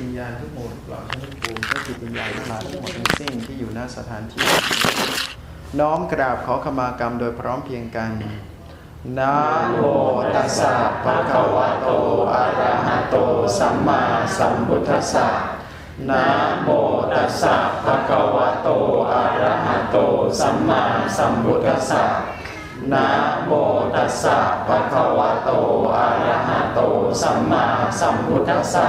วิญญาณทุกหมู่ทุกเหล่าชั้นภูมิเจ้าจิตวิญญาณทั้งหลายทั้งหมดทั้งสิ้นที่อยู่หน้าสถานที่ น้อมกราบขอขมากรรมโดยพร้อมเพียงกันนะโมตัสสะภะคะวะโตอะระหะโตสัมมาสัมพุทธัสสะนะโมตัสสะภะคะวะโตอะระหะโตสัมมาสัมพุทธัสสะนะโมตัสสะภะคะวะโตอะระหะโตสัมมาสัมพุทธัสสะ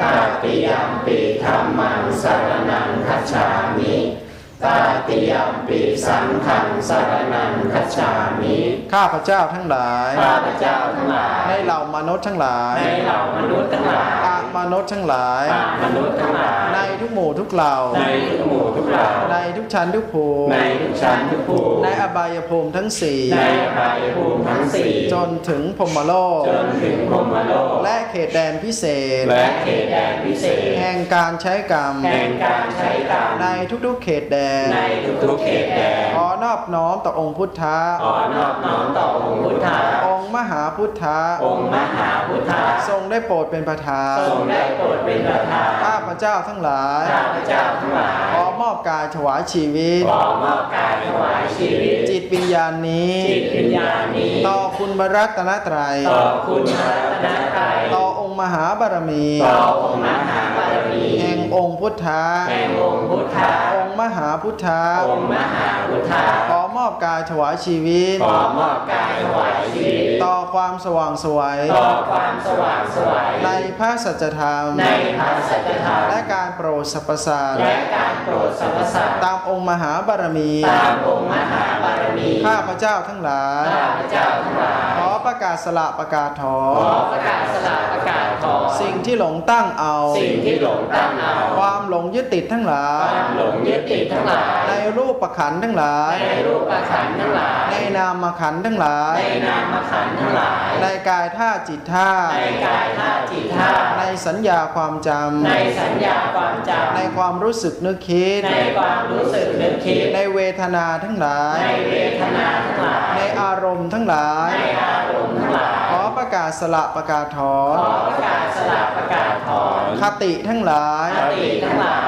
ตาติยมปิธัมมังสารนังคัจฉามิตาติยมปิสังฆังสารนังคัจฉามิข้าพเจ้าทั้งหลาย ข้าพเจ้าทั้งหลาย ในเหล่ามนุษย์ทั้งหลาย ในเหล่ามนุษย์ทั้งหลายอา มนุษย์ทั้งหลายตามนุษย์ทั้งหลาย ในทุกหมู่ทุกเหล่า ในทุกหมู่ทุกเหล่า ในทุกชั้นทุกภูมิ ในทุกชั้นทุกภูมิ ในอบายภูมิทั้งสี่ในอบายภูมิทั้งสี่จนถึงพรหมโลก จนถึงพรหมโลก และเขตแดนพิเศษ และเขตแดนพิเศษ แห่งการใช้กรรม แห่งการใช้กรรม ในทุกๆเขตแดน ในทุกๆเขตแดน ขอนอบน้อมต่อองค์พุทธะ ขอนอบน้อมต่อองค์พุทธะ องค์มหาพุทธะ องค์มหาพุทธะ ทรงได้โปรดเป็นประธาน ทรงได้โปรดเป็นประธานข้าพเจ้าทั้งหลายข้าพเจ้าทั้งหลายขอมอบกายถวายชีวิตขอมอบกายถวายชีวิต จิตวิญญาณนี้จิตวิญญาณนี้ ต่อคุณบรัตนตรัยต่อคุณพระรัตนตรัยต่อองค์มหาบารมีต่อองค์มหาบารมีแห่งองค์พุทธะแห่งองค์พุทธะองค์มหาพุทธะองค์มหาพุทธะข อมอบกายถวายชีวิต ขอมอบกายถวายชีวิต ต่อความสว่างไสวย ต่อความสว่างไสวยในพระสัจธรรม ในพระสัจธรรม และการโปรดสรรพสัตว์และการโปรดสรรพสัตว์ตามองค์มหาบารมี ตามองค์มหาบารมี ข้าพเจ้าทั้งหลาย ข้าพเจ้าทั้งหลาย ขอประกาศสละประกาศถอขอประกาศสลากประกาศถอน สิ่งที่หลงตั้งเอา สิ่งที่หลงตั้งเอา ความหลงยึดติดทั้งหลาคยวามหลงยึดติดทั้งหลาย ในรูปประขันธ์ทั้งหลาย ในรูปประขันธ์ทั้งหลาย ในนามขันธ์ทั้งหลาย ในนามขันธ์ทั้งหลาย ในกายท่าตุจิตท่าตุในกายธาตุจิตธาตุในสัญญาความจในสัญญาความจำในความรู้สึกนึกคิดำในความรู้สึกนึกคิด ในเวทนาทั้งหลาย ในเวทนาทั้งหลาย ในอารมณ์ทั้งหลาย ในอารมณ์ทั้งหลายขอ ประกาศสละประกาศถอนขอประกาศสลากประกาศถอนคติทั้งหลาย คติทั้งหลายอาค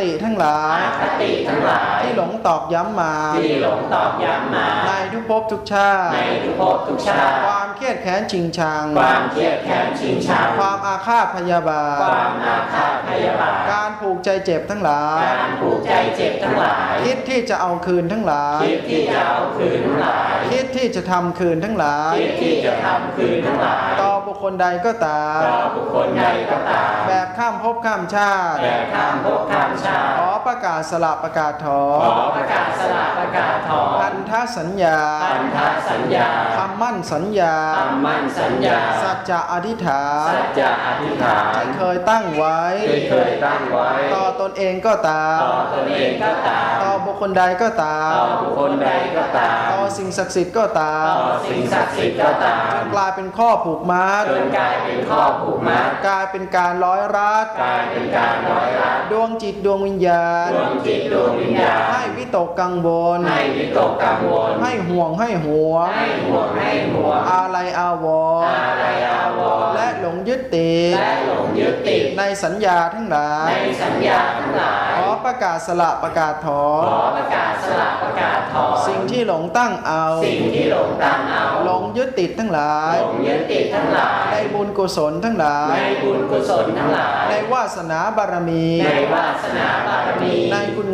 ติทั้งหลายคติทั้งหลายที่หลงตอกย้ำมาที่หลงตอบย้ำมา ในทุกภพทุกชาติในทุกภพทุกชาติ ความเครียดแค้นชิงชัง ความเครียดแค้นชิงชัง ความอาฆาตพยาบาคทวามอาฆาตพยาบาท การผูกใจเจ็บทั้งหลาย การผูกใจเจ็บทั้งหลาย คิดที่จะเอาคืนทั้งหลาย คิดที่จะเอาคืนทั้งหลาย คิดที่จะทำคืนทั้งหลาย คิดที่จะทำคืนทั้งหลาย ต่อบุคคลใดก็ตาม ต่อบุคคลใดก็ตาม แบบข้ามภพข้ามชาติแต่ข้ามภพข้ามชาติ ขอประกาศสละประกาศถอขอประกาศสลากประกาศถอนพันธสัญญาพันธสัญญาคำมั่นสัญญา คำมั่นสัญญา สัจจะอธิษฐานสัจจะอธิษฐานที่เคยตั้งไว้ ที่เคยตั้งไว้ ต่อตนเองก็ตาม ต่อตนเองก็ตาม ต่อบุคคลใดก็ตาม ต่อบุคคลใดก็ตาม ต่อสิ่งศักดิ์สิทธิ์ก็ตาม ต่อสิ่งศักดิ์สิทธิ์ก็ตาม จนกลายเป็นข้อผูกมัดจนกลายเป็นข้อผูกมัด กลายเป็นการร้อยรัดกลายเป็นการร้อยรัดดวงจิตดวงวิญญาณ ดวงจิตดวงวิญญาณ ให้วิตกกังวล ให้วิตกกังวล ให้ห่วงให้หัวงให้ห่วงให้ห่วงอะไรอาวรณ์อะไรอาวรณ์และหลงยึดติดและหลงยึดติดในสัญญาทั้งหลาย ในสัญญาทั้งหลายขอ ประกาศสละประกาศถอขนอประกาศสลากประกาศถอนสิ่งที่หลงตั้งเอา สิ่งที่หลงตั้งเอาหลงยึดติดทั้งหลายหลงยึดติดทั้งหลายในบุญกุศลทั้งหลายในบุญกุศลทั้งหลายในวาสนาบารมีในวาสนาบารมีในคุณ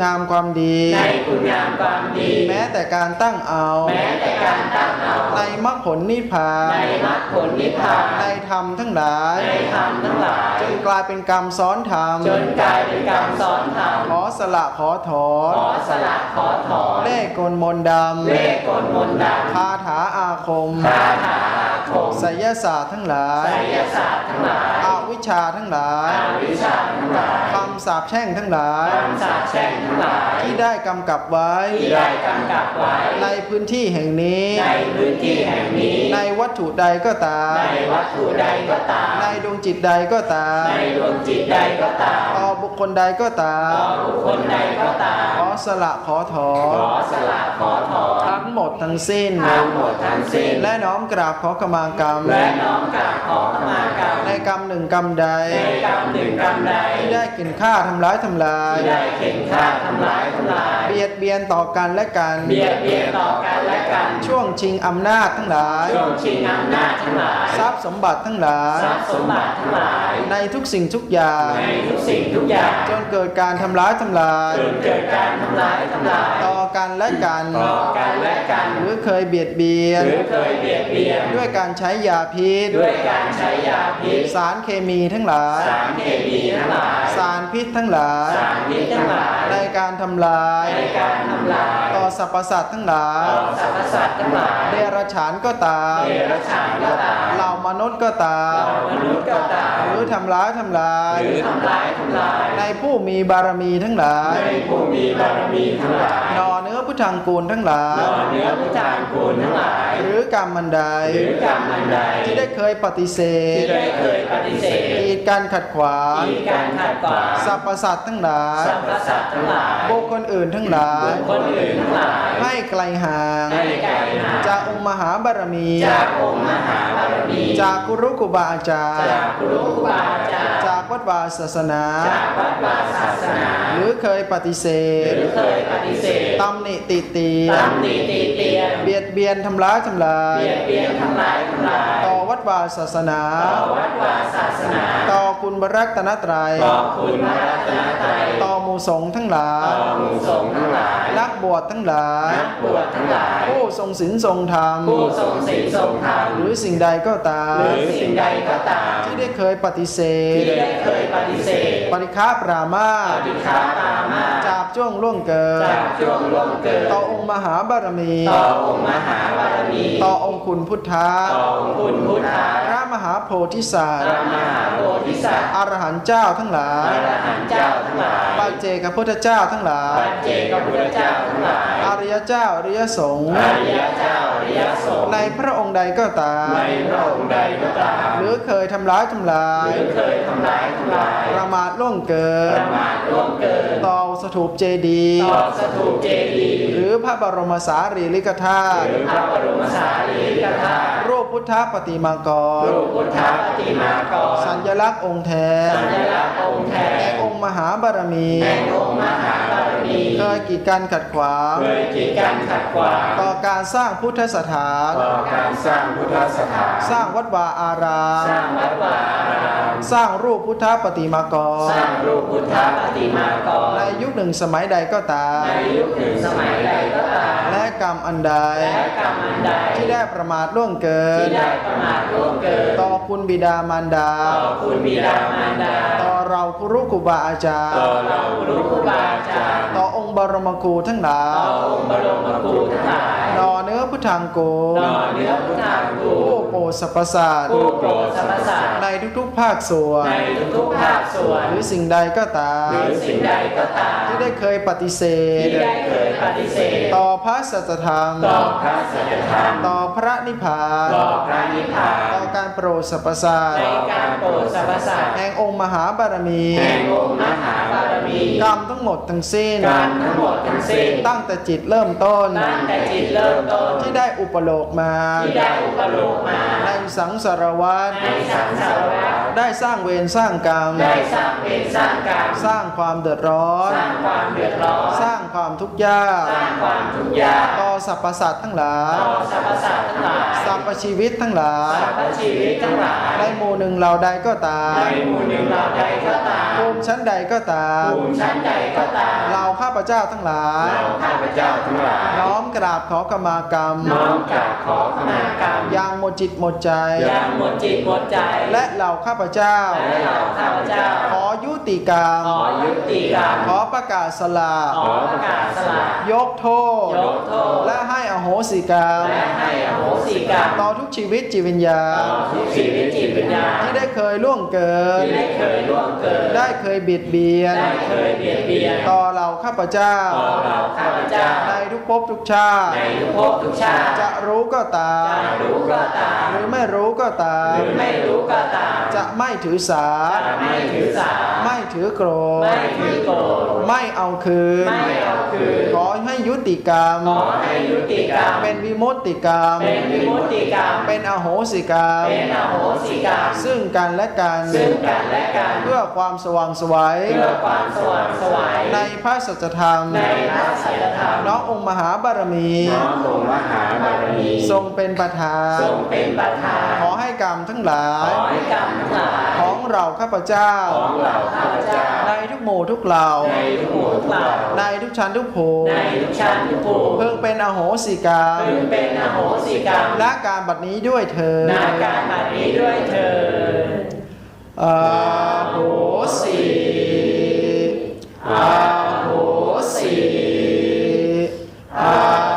งามความดี ในคุณงามความดี แม้แต่การตั้งเอา แม้แต่การตั้งเอา ในมรรคผลนิพพานในมรรคผลนิพพาน ในธรรมทั้งหลาย ในธรรมทั้งหลายจนกลายเป็นกรรมซ้อนธรรม จนกลายเป็นกรรมสอนธรรม ขอสละขอถอน ขอสละขอถอน เลขกลมนต์ดเลขกลมนต์ดำคาถาอาคมำคาถาอาคมไสยศาสตร์ทั้งหลายไสยศาสตร์ทั้งหลายอวิ ชชาทั้งหลายอาวิชชาทั้งหลายำสาปแช่งทั้งหลายคำสาปแช่งทั้งหลายที่ได้กำกับไว้ที่ได้กำกับไว้ ในพื้นที่แห่งนี้ในพื้นที่แห่งนี้ ในวัตถุใดก็ตามในวัตถุใดก็ตาม ในดวงจิตใดก็ตามในดวงจิตใดก็ตามต่อบุคคลใดก็ตาต่อมบุคคลใดก็ตามขอสละขอถอขนอสละขอถอนทั้งหมดทั้งสิ้นทั้งหมดทั้งสิ้นและน้อมกราบขอขมากรรมและน้อมกราบขอขมากรรมในกรรมหนึ่งกรรมใดในกรรมหนึ่งกรรมใดที่ได้กินฆ่าทำร้ายทำลายที่ได้เข็นฆ่าทำร้ายทำลายเบียดเบียนต่อกันและกันเบียดเบียนต่อกันและกันช่วงชิงอำนาจทั้งหลายช่วงชิงอำนาจทั้งหลายทรัพย์สมบัติทั้งหลายทรัพย์สมบัติทั้งหลาย ในทุกสิ่งทุกอย่างในทุกสิ่งทุกอย่างจนเกิดการทำร้ายทำลายจนเกิดการทำร้ายทำลายต่อกันและกันต่อกันและกันหรือเคยเบียดเบียนหรือเคยเบียดเบียนด้วยการใช้ยาพิษด้วยการใช้ยาพิษสารเคมีทั้งหลาย สารเคมีทั้งหลาย สารพิษทั้งหลาย สารพิษทั้งหลาย ในการทำลาย ในการทำลาย ต่อสรรพสัตว์ทั้งหลาย ต่อสรรพสัตว์ทั้งหลายเดรัจฉานก็ตามเดรัจฉานก็ตาม เหล่ามนุษย์ก็ตามเรามนุษย์ก็ตาม หรือทำร้ายทำลาย หรือทำร้ายทำลาย ในผู้มีบารมีทั้งหลาย ในผู้มีบารมีทั้งหลาย นอเนื้อพุทธังกูลทั้งหลาย นอเนื้อผู้จางกูลทั้งหลาย หรือกรรมมันใด หรือกรรมอันใด ที่ได้เคยปฏิเสธ ที่ได้เคยปฏิเสธกีดการขัดขวางมีการขัดขวางสรรพสัตว์ทั้งหลายสรรพสัตว์ทั้งหลายบุคคลอื่นทั้งหลายคนอื่นทั้งหลายให้ไกลห่างให้ไกลหาจากองค์มหาบารมีจากองค์มหาบารมี จากกุรุกุบาอาจารย์จากครูครูบาอาจารย์จากวัดวาศาสนาจากวัดวาศาสนา หรือเคยปฏิเสหธรือเคยปฏิเสธตำหนิติเตียตามตีตีเตียนเบียดเบียนทำร้ายทำลายเบียดเบียนทำลายทำลายต่อ วัดวาศาสนา ต่อวัดวาศาสนา ต่อคุณบรักตนตรัย ต่อคุณพระรัตนตรัย ต่อหมู่สงฆ์ทั้งหลาย ต่อหมู่สงฆ์ทั้งหลาย นักบวชทั้งหลาย นักบวชทั้งหลาย ผู้ทรงศีลทรงธรรม ผู้ทรงศีลทรงธรรม หรือสิ่งใดก็ตาม หรือสิ่งใดก็ตาม ที่ได้เคยปฏิเสธ ที่ได้เคยปฏิเสธ ปริค้าปรามาสปฏิฆาตามาจาบจ้วงล่วงเกินจากช่วงล่วงเกิดต่อองค์มหาบารมี ต่อองค์มหาบารมี ต่อองค์คุณพุทธะต่อองค์คุณพุทธาพระมหาโพธิสัตพว์ระมหาโพธิสัตว์อรหันต์เจ้าทั้งหลาพยระอรหันต์เจ้าทั้งหลายปัจเจกพุทธเจ้าทั้งหลายปัจเจกพุทธเจ้าทั้งหลายอริยเจ้าอริยสงฆ์อริยเจ้าอริยสงฆ์ในพระองค์ใดก็ตามในพระองค์ใดก็ตามหรือเคยทำร้ายทำลายหรือเคยทำร้ายทำลายประมาทล่วงเกิปนระมาทล่วงเกิน ต่อสถูปเจดีย์ต่อสถูปเจดีย์หรือพระบรมสารีริกธาหตุรือพระบรมสารีริกธาตุรูปพุทธปฏิมากร รูปพุทธปฏิมากร สัญลักษณ์องค์แท้สัญลักษณ์องค์แท้แห่งองค์มหาบารมี แห่งองค์มหาบารมี เคยกีดกันขัดขวางเคยกีดกันขัดขวางต่อการสร้างพุทธสถานต่อการสร้างพุทธสถาน สร้างวัดวาอารามสร้างวัดวาอาราม สร้างรูปพุทธปฏิมากร สร้างรูปพุทธปฏิมากร ในยุคหนึ่งสมัยใดก็ตามในยุคหนึ่งสมัยใดก็ตามและ กรรมอันใดและกรรมอันใดที่ได้ประมาทล่วงเกินที่ได้ประมาทล่วงเกิน ต่อคุณบิดามารดา ต่อคุณบิดามารดาต่อเราครูครูบาอาจารต่อย์เราครูครูบาอาจารย์ ต่ออง ค์บรมครูทั้งหลาต่อยองค์บรมครูทั้งหลายต่อเนื้อพุทธังโกต่อเนื้อพุทธากูผู้โปรดสรรพสัตว์ผู้โปรดสรรพสัตว์ในทุกๆ ภาคส่วน ในทุกๆภาคส่วน หรือสิ่งใดก็ตาม หรือสิ่งใดก็ตามที่ได้เคยปฏิเสธ ที่ได้เคยปฏิเสธ ต่อพระสัจธรรม ต่อพระสัจธรรม ต่อพระนิพพาน ต่อพระนิพพานต่อการโปรดสรรพสัตว์ในการโปรดสรรพสัตว์แห่งองค์มหาบารมี แห่งองค์มหาบาร มีกรรมทั้งหมดทั้งสิ้นการทั้งหมดทั้งสิ้นตั้งแต่จิตเริ่มต้นตั้งแต่จิตเริ่มต้นที่ได้อุปโลกมาที่ได้อุปโลกมาในสังสารวัฏในสังสารวัฏได้สร้างเวรสร้างกรรมได้สร้างเวรสร้างกรรมสร้างความเดือดร้อน สร้างความเดือดร้อน สร้างความทุกข์ยากสร้างความทุกข์ยากต่อสรรพสัตว์ทั้งหลายต่อสรรพสัตว์ทั้งหลายสรรพชีวิตทั้งหลายสรรพชีวิตทั้งหลายในหมู่หนึ่งเราใดก็ตามในหมู่หนึ่งเราใดก็ตามภูมิชั้นใดก็ตามภูมิชั้นใดก็ตามเราข้าพเจ้าทั้งหลายเราข้าพเจ้าทั้งหลายน้อมกราบขอขมากรรมน้อมกราบขอขมากรรมอย่างหมดจิตหมดใจอย่างหมดจิตหมดใจ และเหล่าข้าพเจ้าและเราข้าพเจ้า ขอยุติกรรมขอยุติกรรมขอประกาศสละขอประกาศสละยกโทษยกโทษ และให้อโหสิกรรมและให้อโหสิกรรมต่อทุกชีวิตจิตวิญญาณต่อทุกชีวิตจิตวิญญาณที่ได้เคยยล่วงเกิน ที่ได้เคยล่วงเกิน ได้เคยบิดเบียน ได้เคยเบียดเบียน ต่อเราข้าพเจ้า ต่อเราข้าพเจ้า ในทุกภพทุกชาติ ในทุกภพทุกชาติ จะรู้ก็ตาม จะรู้ก็ตาม หรือไม่รู้ก็ตาม หรือไม่รู้ก็ตาม จะไม่ถือสา จะไม่ถือสา ไม่ถือโกรธ ไม่ถือโกรธ ไม่เอาคืน ไม่เอาคืน ขอให้ยุติกรรม ขอให้ยุติกรรม เป็นวิมุตติกรรม เป็นวิมุตติกรรม เป็นอโหสิกรรม เป็นอโหสิกรรม ซึ่งกันและกัน ซึ่งกันและกัน เพื่อความสว่างไสวัยเพื่อความสว่างไสวัยในพระสัจธรรม ในพระสัจธรรม น้ององค์มหาบารมี น้อมองค์มหาบารมี ทรงเป็นประธาน ทรงเป็นประธาน ขอให้กรรมทั้งหลาขยอให้กรรมทั้งหลาย ของเราข้าพเจ้า ของเราข้าพเจ้า ในทุกหมู่ทุกเหล่า ในทุกหมู่ทุกเหล่า ในทุกชั้นทุกภูในทุกชั้นทุกภูมิเพิ่งเป็นอโหสิกรรมพึงเป็นอโหสิกรรม และการบัดนี้ด้วยเธอนาการบัดนี้ด้วยเธอ ญอาโหสิอ